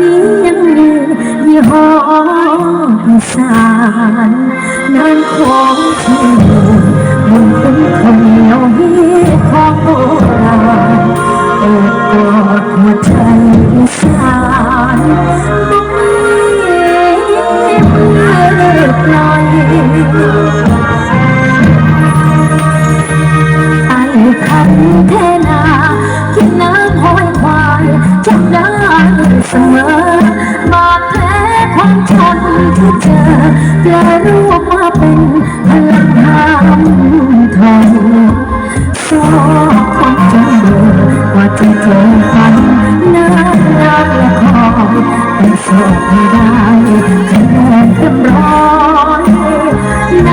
นี้ยังยืนยี่ห้ออีสานนานของที่อยู่บนเป็นคนเหนียวฮีของโบราณเปิดกอดหัวใจอีสานบ่มีมือปล่อยไอ้คำเทนา มาเป็นเพลังงานทองสองของจงเดินกว่าที่เธอฝันนานนักละครเป็นโชคไม่ได้คะแนนเต็มร้อยใน